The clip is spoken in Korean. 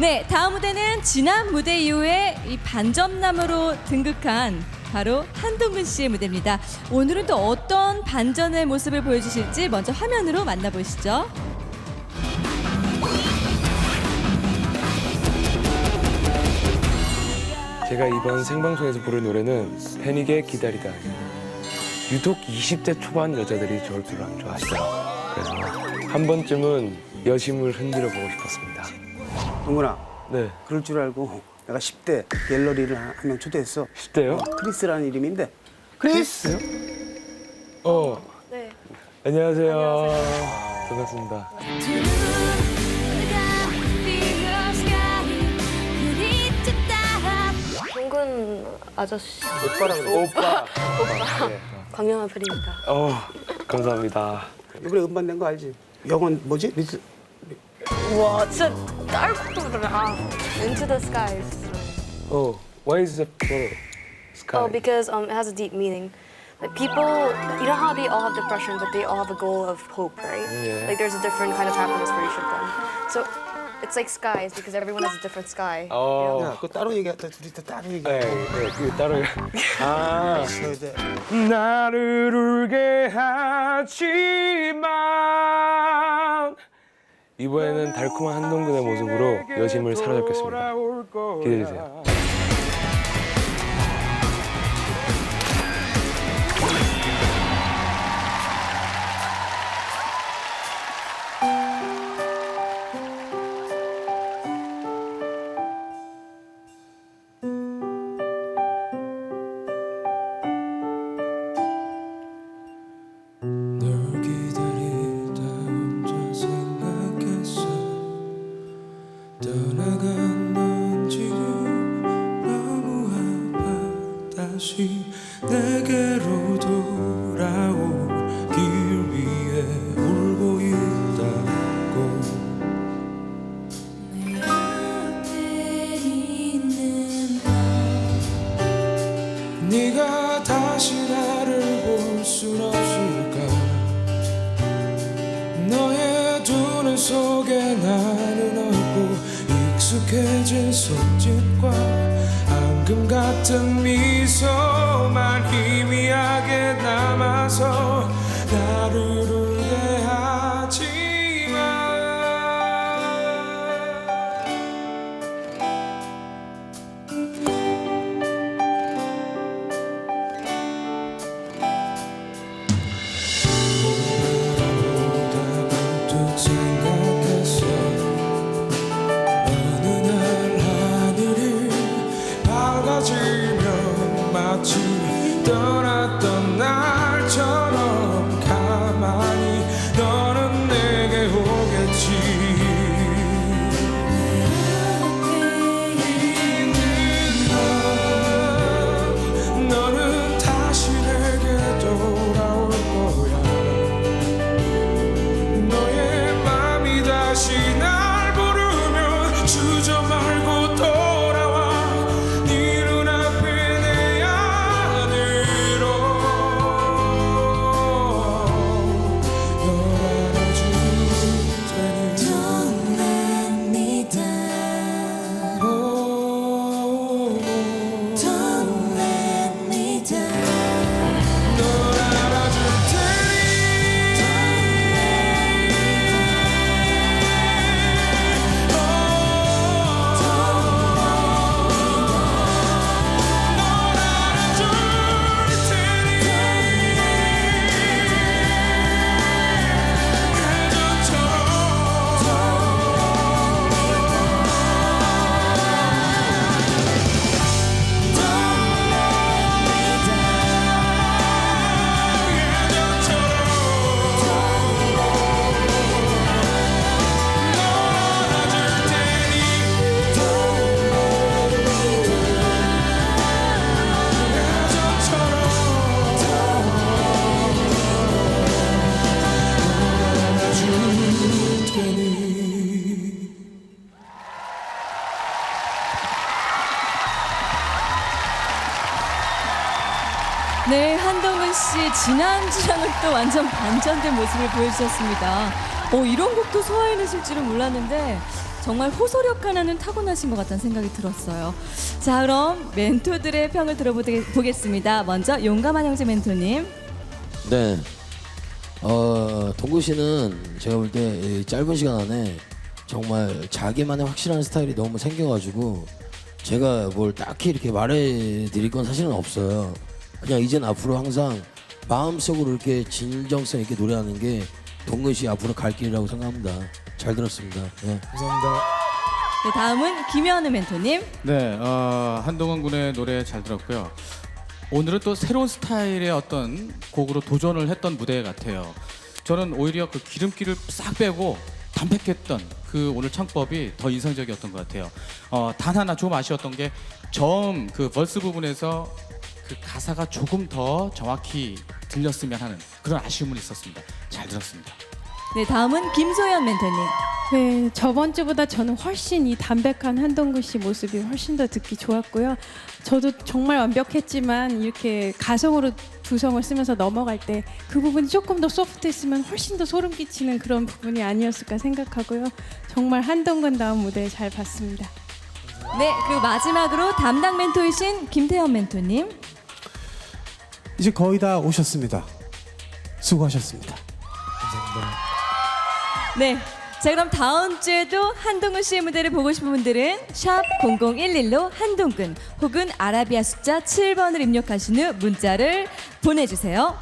네, 다음 무대는 지난 무대 이후에 이 반전남으로 등극한 바로 한동근 씨의 무대입니다. 오늘은 또 어떤 반전의 모습을 보여주실지 먼저 화면으로 만나보시죠. 제가 이번 생방송에서 부를 노래는 패닉의 기다리다. 유독 20대 초반 여자들이 저를 별로 안 좋아하시더라고요. 그래서 한 번쯤은 여심을 흔들어 보고 싶었습니다. 동근아, 네. 그럴 줄 알고 내가 10대 갤러리를 한 명 초대했어. 10대요? 크리스라는 이름인데. 크리스! 어. 네. 안녕하세요. 반갑습니다. 동근 아저씨 오빠랑 오빠. 오빠. 네. 광영아 프리입니다. 어, 감사합니다. 이번에 음반 낸 거 알지? 영원 뭐지? 리스... 와 진짜 딸꾹도 그러네. 아 Into the Skies. 어, why is it for sky? Oh, because um, it has a deep meaning. Like people, you know how they all have depression, but they all have a goal of hope, right? Yeah. Like there's a different kind of happiness for each of them. So it's like skies because everyone has a different sky. you 어. know? 야, 그거 따로 얘기하다 둘이 또 따로 얘기해. 네, 네, 그 따로. 아. 있어야 돼. 나를 울게 하지만 이번에는 달콤한 한동근의 모습으로 여심을 사로잡겠습니다. 기대해주세요. 다시 내게로 돌아올 길 위에 울고 있다고. 내 앞에 있는 네가 다시 나를 볼 순 없을까? 너의 두 눈 속에 나는 없고 익숙해진 손짓과 앙금 같은 미소만 희미하게 남아서 나를 네, 한동근 씨 지난주랑은 또 완전 반전된 모습을 보여주셨습니다. 어, 이런 곡도 소화해내실 줄은 몰랐는데 정말 호소력 하나는 타고나신 것 같다는 생각이 들었어요. 자, 그럼 멘토들의 평을 들어보겠습니다. 먼저 용감한 형제 멘토님. 네. 어, 동구 씨는 제가 볼 때 짧은 시간 안에 정말 자기만의 확실한 스타일이 너무 생겨가지고 제가 뭘 딱히 이렇게 말해드릴 건 사실은 없어요. 그냥 이젠 앞으로 항상 마음속으로 이렇게 진정성 있게 노래하는 게 동근 씨 앞으로 갈 길이라고 생각합니다. 잘 들었습니다. 네. 네, 다음은 김현우 멘토님. 네, 어, 한동원 군의 노래 잘 들었고요. 오늘은 또 새로운 스타일의 어떤 곡으로 도전을 했던 무대 같아요. 저는 오히려 그 기름기를 싹 빼고 담백했던 그 오늘 창법이 더 인상적이었던 것 같아요. 어, 단 하나 좀 아쉬웠던 게 처음 그 벌스 부분에서 그 가사가 조금 더 정확히 들렸으면 하는 그런 아쉬움은 있었습니다. 잘 들었습니다. 네, 다음은 김소연 멘토님. 네, 저번 주보다 저는 훨씬 이 담백한 한동근 씨 모습이 훨씬 더 듣기 좋았고요. 저도 정말 완벽했지만 이렇게 가성으로 두성을 쓰면서 넘어갈 때 그 부분이 조금 더 소프트했으면 훨씬 더 소름 끼치는 그런 부분이 아니었을까 생각하고요. 정말 한동근 다운 무대 잘 봤습니다. 네, 그리고 마지막으로 담당 멘토이신 김태현 멘토님. 이제 거의 다 오셨습니다. 수고하셨습니다. 네. 자 그럼 다음 주에도 한동근 씨의 무대를 보고 싶은 분들은 샵 0011로 한동근 혹은 아라비아 숫자 7번을 입력하신 후 문자를 보내주세요.